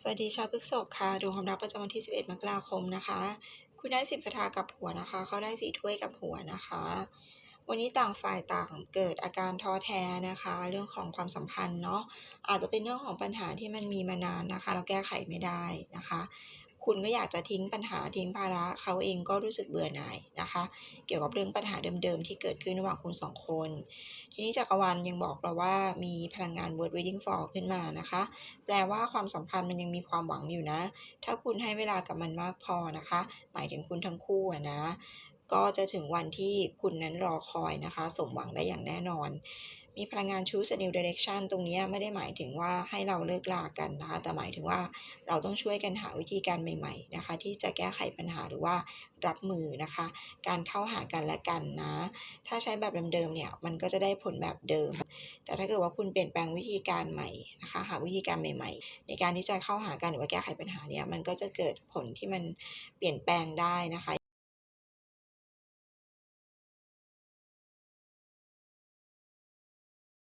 สวัสดีชาวพฤษกค่ะดวงความรักประจำวันที่ 11 มกราคมนะคะ คุณได้ 10คาถากับหัวนะคะ เขาได้สีถ้วยกับหัวนะคะ วันนี้ต่างฝ่ายต่างเกิดอาการท้อแท้นะคะ เรื่องของความสัมพันธ์เนาะอาจจะเป็นเรื่องของปัญหาที่มันมีมานานนะคะ เราแก้ไขไม่ได้นะคะ คุณก็อยากจะทิ้งปัญหาทิ้งภาระเขาเองก็รู้สึกเบื่อหน่ายนะคะ เกี่ยวกับเรื่องปัญหาเดิมๆ ที่เกิดขึ้นระหว่างคุณสองคน ทีนี้จักรวาลยังบอกเราว่ามีพลังงาน word reading for ขึ้นมานะคะ แปลว่าความสัมพันธ์มันยังมีความหวังอยู่นะ ถ้าคุณให้เวลากับมันมากพอนะคะ หมายถึงคุณทั้งคู่นะก็จะถึงวันที่คุณนั้นรอคอยนะคะ สมหวังได้อย่างแน่นอน มีพลังงาน choose a new direction ตรงนี้ไม่ได้หมายถึงว่าให้เราเลิกลากันนะคะ แต่หมายถึงว่าเราต้องช่วยกันหาวิธีการใหม่ ๆ นะคะ ที่จะแก้ไขปัญหาหรือว่ารับมือนะคะ การเข้าหากันและกันนะ ถ้าใช้แบบเดิมๆเนี่ยมันก็จะได้ผลแบบเดิม แต่ถ้าเกิดว่าคุณเปลี่ยนแปลงวิธีการใหม่นะคะ หาวิธีการใหม่ ๆ ในการที่จะเข้าหากันหรือว่าแก้ไขปัญหาเนี่ยมันก็จะเกิดผลที่มันเปลี่ยนแปลงได้นะคะ